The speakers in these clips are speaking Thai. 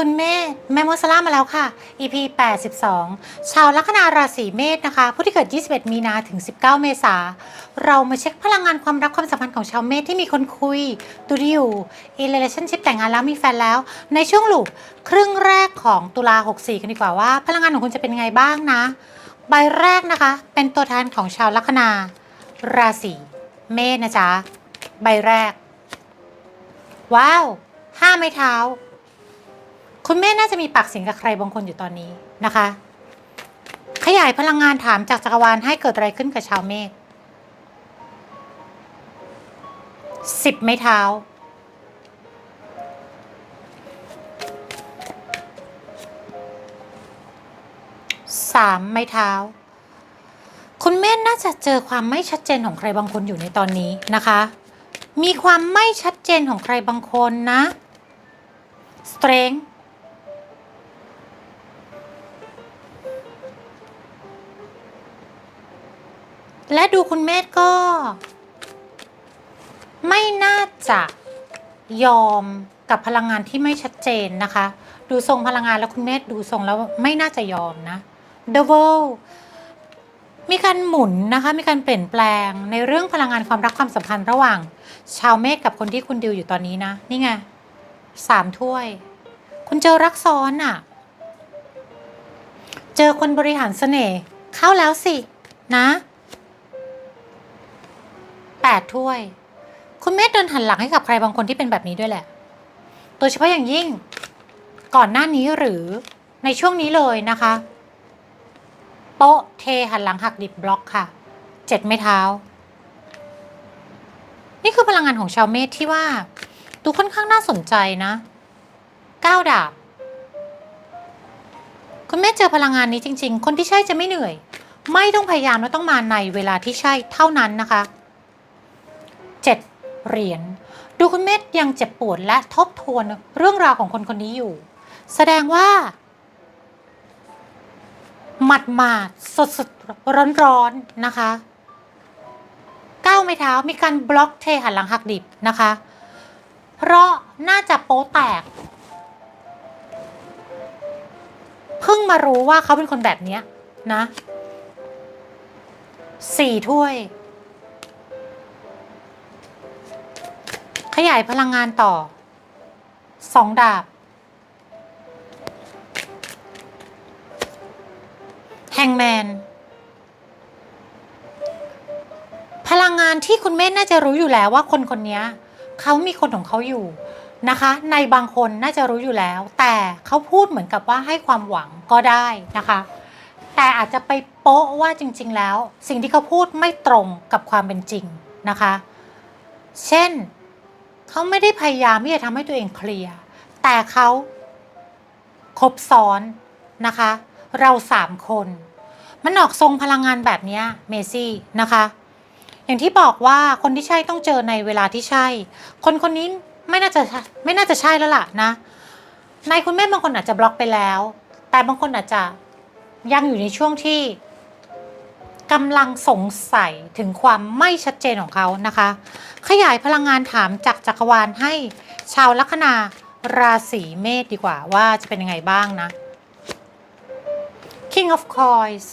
คุณเมธแม่มดสลามาแล้วค่ะ EP 82 ชาวลัคนาราศีเมษนะคะ ผู้ที่เกิด 21 มีนาถึง 19 เมษา เรามาเช็คพลังงานความรักความสัมพันธ์ของชาวเมษที่มีคนคุยดูดีอยู่ in relationship แต่งงานแล้วมีแฟนแล้ว ในช่วงหลูปครึ่งแรกของตุลา 64 กันดีกว่าว่า พลังงานของคุณจะเป็นไงบ้างนะ ใบแรกนะคะ เป็นตัวแทนของชาวลัคนา ราศีเมษนะจ๊ะ ใบแรก ว้าวห้าไม้เท้า คุณแม่น่าจะมีปากเสียงกับใครบางคนอยู่ตอนนี้นะคะ ขยายพลังงานถามจากจักรวาลให้เกิดอะไรขึ้นกับชาวเมษสิบไม้เท้า สามไม้เท้า คุณแม่น่าจะเจอความไม่ชัดเจนของใครบางคนอยู่ในตอนนี้นะคะ มีความไม่ชัดเจนของใครบางคนนะ strength และดูคุณเมธก็ ไม่น่าจะยอมกับพลังงานที่ไม่ชัดเจนนะคะ ดูทรงพลังงานแล้วคุณเมธดูทรงแล้วไม่น่าจะยอมนะ The World มีการหมุนนะคะ มีการเปลี่ยนแปลงในเรื่องพลังงานความรักความสัมพันธ์ระหว่าง ชาวเมษกับคนที่คุณดิวอยู่ตอนนี้นะ นี่ไงสามถ้วย คุณเจอรักซ้อนอะ่ะ เจอคนบริหารเสน่ห์เข้าแล้วสินะ แปดถ้วย คุณเมธเดินหันหลังให้กับใครบางคนที่เป็นแบบนี้ด้วยแหละ โดยเฉพาะอย่างยิ่ง ก่อนหน้านี้หรือในช่วงนี้เลยนะคะ โป๊ะเทหันหลังหักดิบบล็อกค่ะเจ็ดไม้เท้า นี่คือพลังงานของชาวเมษที่ว่า ดูค่อนข้างน่าสนใจนะก้าวดาบคุณเมษเจอพลังงานนี้จริง ๆ คนที่ใช่จะไม่เหนื่อย ไม่ต้องพยายามและต้องมาในเวลาที่ใช่เท่านั้นนะคะ เจ็ดเหรียญ ดูคุณเมษยังเจ็บปวดและทบทวนเรื่องราวของคนคนนี้อยู่ แสดงว่า หมัดหมาดสดสดร้อนร้อนๆนะคะก้าวไม่เท้ามีการบล็อกเทหันหลังหักดิบนะคะ เพราะน่าจะโป๊แตก เพิ่งมารู้ว่าเขาเป็นคนแบบนี้นะสี่ถ้วย ขยายพลังงานต่อสองดาบ แฮงแมน พลังงานที่คุณเมธน่าจะรู้อยู่แล้วว่าคนคนนี้เขามีคนของเขาอยู่นะคะ ในบางคนน่าจะรู้อยู่แล้ว แต่เขาพูดเหมือนกับว่าให้ความหวังก็ได้นะคะ แต่อาจจะไปโป๊ะว่าจริง ๆ แล้ว สิ่งที่เขาพูดไม่ตรงกับความเป็นจริงนะคะ เช่น เขาไม่ได้พยายามที่จะทำให้ตัวเองเคลียร์แต่เขาครบซ้อนนะคะ เราสามคน มันออกทรงพลังงานแบบนี้เมซี่นะคะ อย่างที่บอกว่าคนที่ใช่ต้องเจอในเวลาที่ใช่ คนคนนี้ไม่น่าจะไม่น่าจะใช่แล้วล่ะนะในคุณแม่บางคนอาจจะบล็อกไปแล้ว แต่บางคนอาจจะยังอยู่ในช่วงที่ำลังสงสัยถึงความไม่ชัดเจนของเขานะคะ ขยายพลังงานถามจากจักรวาลให้ชาวลัคนาราศีเมษดีกว่าว่าจะเป็นยังไงบ้างนะ King of Coins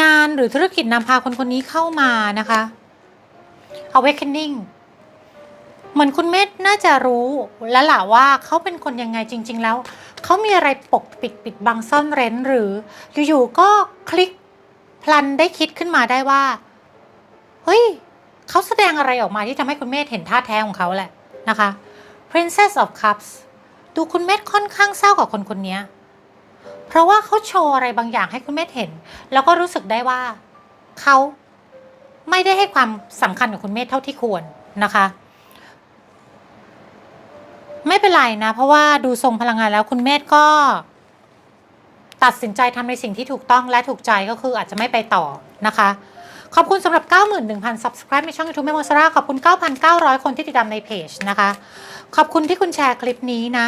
งานหรือธุรกิจนำพาคนคนนี้เข้ามานะคะ Awakening เหมือนคุณเมธน่าจะรู้แล้วล่ะว่าเขาเป็นคนยังไงจริง ๆ แล้ว เขามีอะไรปกปิดปิดบังซ่อนเร้นหรือ อยู่ๆก็คลิกพลันได้คิดขึ้นมาได้ว่า เฮ้ยเขาแสดงอะไรออกมาที่ทำให้คุณเมธเห็นท่าแท้ของเขาแหละนะคะ Princess of Cups ดูคุณเมธค่อนข้างเศร้ากับคนคนนี้เพราะว่าเขาโชว์อะไรบางอย่างให้คุณเมธเห็น แล้วก็รู้สึกได้ว่าเขาไม่ได้ให้ความสำคัญกับคุณเมธเท่าที่ควรนะคะ ไม่เป็นไรนะ เพราะว่าดูทรงพลังงานแล้วคุณเมธก็ ตัดสินใจทำในสิ่งที่ถูกต้องและถูกใจก็คืออาจจะไม่ไปต่อนะคะ ขอบคุณสำหรับ 91,000 subscribe ในช่อง YouTube แม่โมซาร่าขอบคุณ 9,900 คนที่ติดตามในเพจนะคะ ขอบคุณที่คุณแชร์คลิปนี้นะ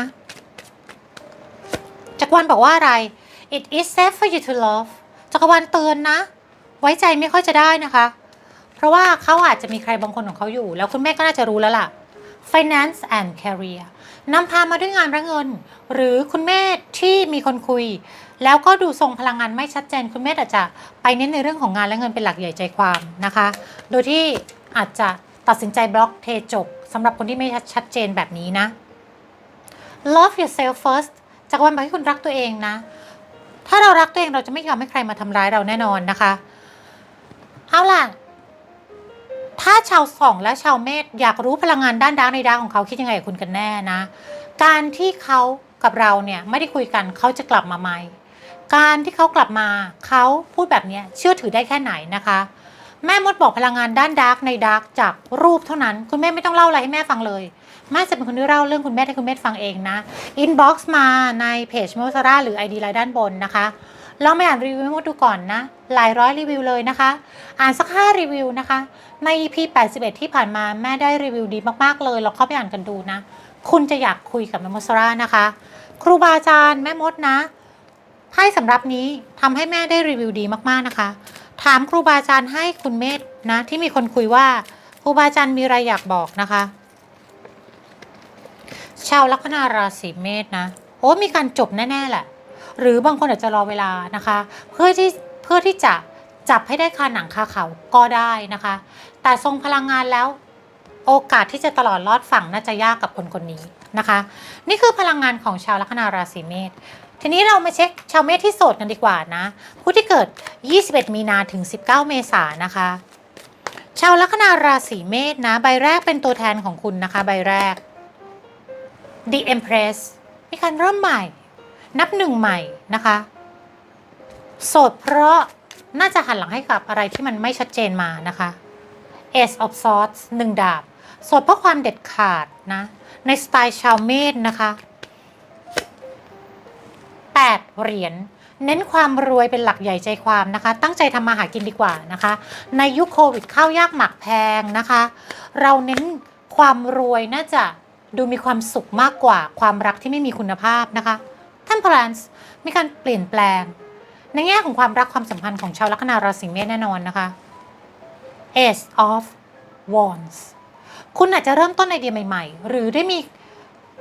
จักรวาลบอกว่าอะไร it is safe for you to love จักรวาลเตือนนะ ไว้ใจไม่ค่อยจะได้นะคะ เพราะว่าเขาอาจจะมีใครบางคนของเขาอยู่ แล้วคุณแม่ก็น่าจะรู้แล้วล่ะ finance and career นำพามาด้วยงานและเงิน หรือคุณแม่ที่มีคนคุย แล้วก็ดูทรงพลังงานไม่ชัดเจน คุณแม่อาจจะไปเน้นในเรื่องของงานและเงินเป็นหลักใหญ่ใจความนะคะ โดยที่อาจจะตัดสินใจบล็อกเทจบสำหรับคนที่ไม่ชัดเจนแบบนี้นะ love yourself first จากวันบอกให้คุณรักตัวเองนะ ถ้าเรารักตัวเองเราจะไม่ยอมให้ใครมาทำร้ายเราแน่นอนนะคะ เอาล่ะ ถ้าชาวสองและชาวเมษอยากรู้พลังงานด้านดาร์กในดาร์กของเขาคิดยังไงกับคุณกันแน่นะ การที่เขากับเราเนี่ยไม่ได้คุยกันเขาจะกลับมาไหมการที่เขากลับมาเขาพูดแบบเนี้ยเชื่อถือได้แค่ไหนนะคะ แม่มดบอกพลังงานด้านดาร์กในดาร์กจากรูปเท่านั้น คุณแม่ไม่ต้องเล่าอะไรให้แม่ฟังเลยแม่จะเป็นคนที่เล่าเรื่องคุณแม่ให้คุณแม่ฟังเองนะอินบ็อกซ์มาในเพจโมซาร่าหรือ ID ไลน์ด้านบนนะคะ ลองไปอ่านรีวิวแม่มดดูก่อนนะ หลายร้อยรีวิวเลยนะคะ อ่านสักห้ารีวิวนะคะ ใน EP 81 ที่ผ่านมาแม่ได้รีวิวดีมากๆเลยลองเข้าไปอ่านกันดูนะ คุณจะอยากคุยกับแม่มดซาร่านะคะ ครูบาอาจารย์แม่มดนะไพ่สำหรับนี้ทำให้แม่ได้รีวิวดีมากๆนะคะ ถามครูบาอาจารย์ให้คุณเมธนะ ที่มีคนคุยว่าครูบาอาจารย์มีอะไรอยากบอกนะคะ ชาวลัคนาราศีเมษนะโอ้มีการจบแน่ๆแหละ หรือบางคนอาจจะรอเวลานะคะ เพื่อที่เพื่อที่จะจับให้ได้คาหนังคาเขาก็ได้นะคะ แต่ทรงพลังงานแล้วโอกาสที่จะตลอดรอดฝั่งน่าจะยากกับคนคนนี้นะคะ นี่คือพลังงานของชาวลัคนาราศีเมษทีนี้เรามาเช็คชาวเมษที่โสดกันดีกว่านะ ผู้ที่เกิด 21 มีนาถึง 19 เมษายนนะคะ ชาวลัคนาราศีเมษนะ ใบแรกเป็นตัวแทนของคุณนะคะ ใบแรก The Empress มีการเริ่มใหม่ นับหนึ่งใหม่นะคะ โสดเพราะน่าจะหันหลังให้กับอะไรที่มันไม่ชัดเจนมานะคะ Ace of Swords หนึ่งดาบ โสดเพราะความเด็ดขาดนะ ในสไตล์ชาวเมษนะคะ8เหรียญเน้นความรวยเป็นหลักใหญ่ใจความนะคะ ตั้งใจทำมาหากินดีกว่านะคะ ในยุคโควิดข้าวยากหมักแพงนะคะ เราเน้นความรวยน่าจะดูมีความสุขมากกว่าความรักที่ไม่มีคุณภาพนะคะ ท่านพลันส์มีการเปลี่ยนแปลง ในแง่ของความรักความสัมพันธ์ของชาวลัคนาราศีเมษแน่นอนนะคะ Ace of Wands คุณอาจจะเริ่มต้นไอเดียใหม่ ๆ หรือได้มี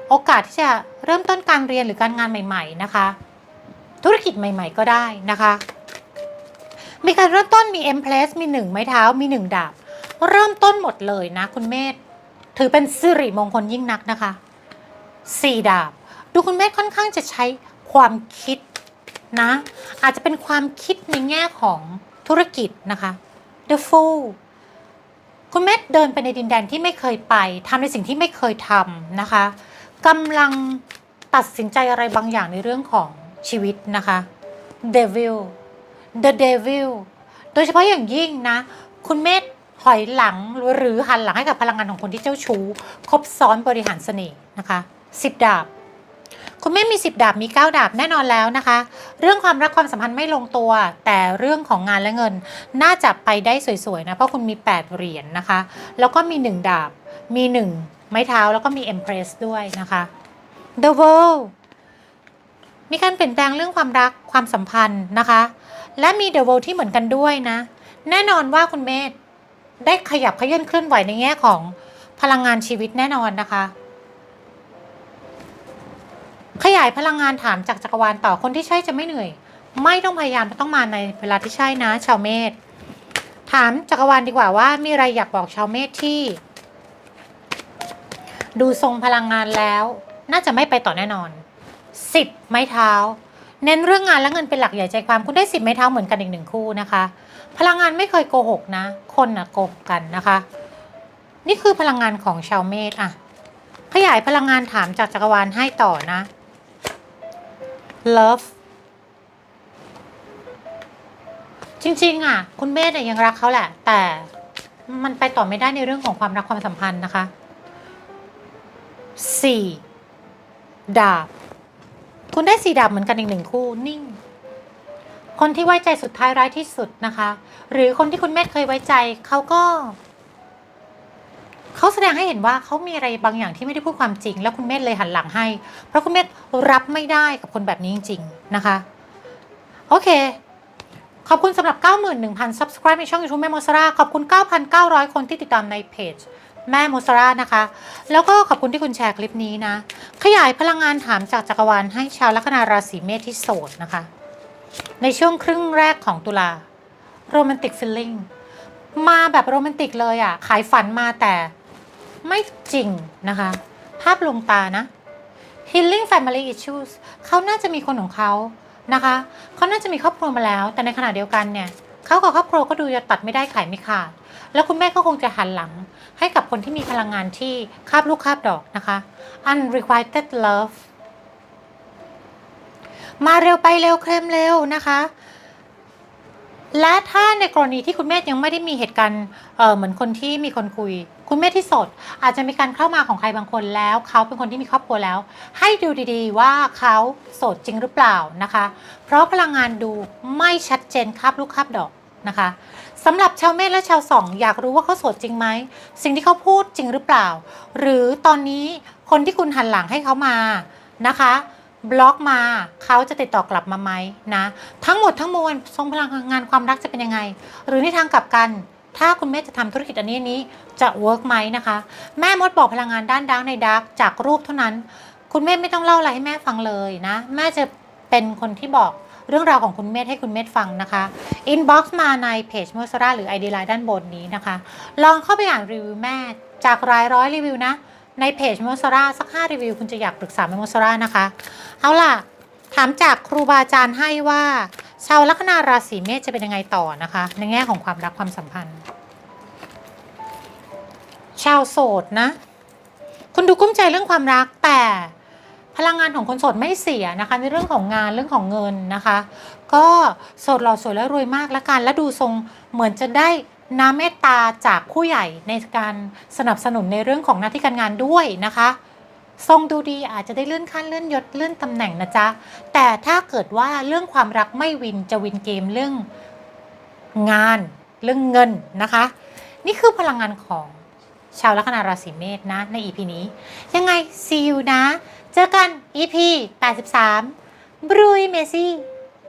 โอกาสที่จะเริ่มต้นการเรียนหรือการงานใหม่ ๆ นะคะ ธุรกิจใหม่ ๆ ก็ได้นะคะ มีการเริ่มต้นมี M place มีหนึ่งไม้เท้ามีหนึ่งดาบ เริ่มต้นหมดเลยนะคุณเมธถือเป็นสิริมงคลยิ่งนักนะคะสี่ดาบ ดูคุณเมธค่อนข้างจะใช้ความคิดนะ อาจจะเป็นความคิดในแง่ของธุรกิจนะคะ The Fool คุณเมธเดินไปในดินแดนที่ไม่เคยไปทำในสิ่งที่ไม่เคยทำนะคะกำลังตัดสินใจอะไรบางอย่างในเรื่องของชีวิตนะคะ Devil The Devil โดยเฉพาะอย่างยิ่งนะ คุณเมธถอยหลังหรือหันหลังให้กับพลังงานของคนที่เจ้าชู้ครบซ้อนบริหารเสน่ห์นะคะสิบดาบ คุณแม่มีสิบดาบมีเก้าดาบแน่นอนแล้วนะคะ เรื่องความรักความสัมพันธ์ไม่ลงตัว แต่เรื่องของงานและเงิน น่าจะไปได้สวยๆนะเพราะคุณมี 8 เหรียญนนะคะ แล้วก็มี 1 ดาบมี 1 ไม้เท้าแล้วก็มี Empress ด้วยนะคะ The World มีการเปลี่ยนแปลงเรื่องความรักความสัมพันธ์นะคะ และมี The World ที่เหมือนกันด้วยนะ แน่นอนว่าคุณเมธได้ขยับขยื่นเคลื่อนไหวในแง่ของพลังงานชีวิตแน่นอนนะคะ ขยายพลังงานถามจากจักรวาลต่อคนที่ใช่จะไม่เหนื่อย ไม่ต้องพยายามต้องมาในเวลาที่ใช่นะ ชาวเมษถามจักรวาลดีกว่าว่ามีอะไรอยากบอกชาวเมษที่ ดูทรงพลังงานแล้ว น่าจะไม่ไปต่อแน่นอนสิบไม้เท้า เน้นเรื่องงานและเงินเป็นหลักใหญ่ใจความคุณได้สิบไม้เท้าเหมือนกันอีกหนึ่งคู่นะคะ พลังงานไม่เคยโกหกนะ คนนะโกหกกันนะคะ นี่คือพลังงานของชาวเมษอะขยายพลังงานถามจากจักรวาลให้ต่อนะ love จริงๆ อะ คุณเมธเนี่ยยังรักเขาแหละ แต่มันไปต่อไม่ได้ในเรื่องของความรักความสัมพันธ์นะคะสี่ดาบ คุณได้สี่ดาบเหมือนกันอีกหนึ่งคู่นิ่ง คนที่ไว้ใจสุดท้ายร้ายที่สุดนะคะ หรือคนที่คุณเมธเคยไว้ใจเขาก็ เขาแสดงให้เห็นว่าเขามีอะไรบางอย่างที่ไม่ได้พูดความจริง แล้วคุณเมธเลยหันหลังให้ เพราะคุณเมธรับไม่ได้กับคนแบบนี้จริง ๆ นะคะ โอเค ขอบคุณสำหรับ 91,000 subscribe ในช่อง YouTube แม่มอสราขอบคุณ 9,900 คนที่ติดตามในเพจแม่โมสรานะคะ แล้วก็ขอบคุณที่คุณแชร์คลิปนี้นะ ขยายพลังงานถามจากจักรวาลให้ชาวลัคนาราศีเมษที่โสดนะคะ ในช่วงครึ่งแรกของตุลาโรแมนติกฟิลลิ่งมาแบบโรแมนติกเลยอะ่ะ ขายฝันมาแต่ ไม่จริงนะคะ ภาพลวงตานะ Healing Family Issues เขาน่าจะมีคนของเขานะคะ เขาน่าจะมีครอบครัวมาแล้ว แต่ในขณะเดียวกันเนี่ยเขากับครอบครัวก็ดูจะตัดไม่ได้ขายไม่ขาด แล้วคุณแม่ก็คงจะหันหลัง ให้กับคนที่มีพลังงานที่คาบลูกคาบดอกนะคะ unrequited love มาเร็วไปเร็วเคลมเร็วนะคะ และถ้าในกรณีที่คุณแม่ยังไม่ได้มีเหตุการณ์เอ่อเหมือนคนที่มีคนคุย คุณแม่ที่โสดอาจจะมีการเข้ามาของใครบางคนแล้ว เขาเป็นคนที่มีครอบครัวแล้ว ให้ดูดีๆ ว่าเขาโสดจริงหรือเปล่านะคะ เพราะพลังงานดูไม่ชัดเจนคาบลูกคาบดอกนะคะสำหรับชาวเมษและชาวสองอยากรู้ว่าเขาโสดจริงไหมสิ่งที่เขาพูดจริงหรือเปล่า หรือตอนนี้คนที่คุณหันหลังให้เขามานะคะ บล็อกมาเขาจะติดต่อกลับมาไหมนะ ทั้งหมดทั้งมวลทรงพลังงานความรักจะเป็นยังไง หรือในทางกลับกัน ถ้าคุณแม่จะทำธุรกิจอันนี้นี้จะเวิร์กไหมนะคะ แม่มดบอกพลังงานด้านดาร์กในดาร์กจากรูปเท่านั้น คุณแม่ไม่ต้องเล่าอะไรให้แม่ฟังเลยนะ แม่จะเป็นคนที่บอกเรื่องราวของคุณเมธให้คุณเมธฟังนะคะอินบ็อกซ์มาในเพจม o สราหรือ ID ไลน์ด้านบนนี้นะคะ ลองเข้าไปอ่านรีวิวแม่จากรายร้อยรีวิวนะ ในเพจม o สราสัก 5 รีวิว คุณจะอยากปรึกษาแม่มสรานะคะ เอาล่ะ ถามจากครูบาอาจารย์ให้ว่า ชาวลัคนาราศีเมษจะเป็นยังไงต่อนะคะ ในแง่ของความรักความสัมพันธ์ ชาวโสดนะ คุณดูกุ้มใจเรื่องความรักแต่พลังงานของคนโสดไม่เสียนะคะ ในเรื่องของงานเรื่องของเงินนะคะ ก็โสดหล่อสวยและรวยมากละกันและดูทรงเหมือนจะได้ น้ำเมตตาจากผู้ใหญ่ในการสนับสนุนในเรื่องของหน้าที่การงานด้วยนะคะทรงดูดีอาจจะได้เลื่อนขั้นเลื่อนยศเลื่อนตำแหน่งนะจ๊ะ แต่ถ้าเกิดว่าเรื่องความรักไม่วินจะวินเกมเรื่องงานเรื่องเงินนะคะ นี่คือพลังงานของชาวลัคนาราศีเมษนะใน EP นี้ ยังไง see you นะ เจอกัน EP 83บรุยเมซี่